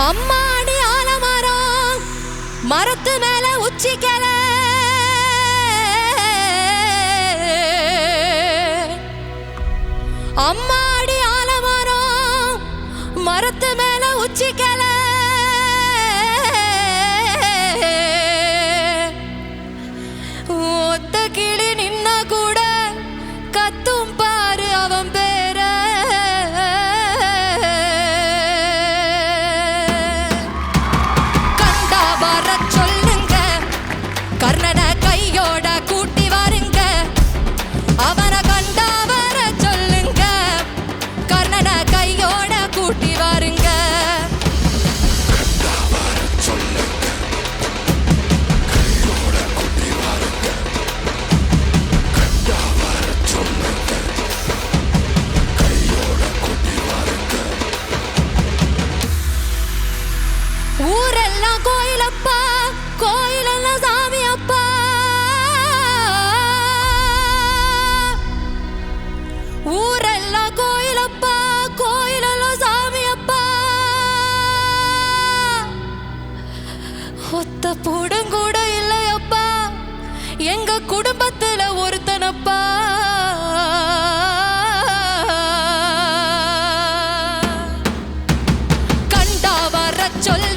அம்மாடி ஆலமரம் மரத்து மேல உச்சிக்கல அம்மாடி ஆலமரம் மரத்து மேல உச்சிக்கல கோயிலப்பா கோயிலெல்லாம் சாமி அப்பா ஊரெல்லாம் கோயிலப்பா கோயிலெல்லாம் சாமி அப்பா ஒத்த பூடும் கூட இல்லையப்பா எங்க குடும்பத்துல ஒருத்தனப்பா. கண்டாவர சொல்ல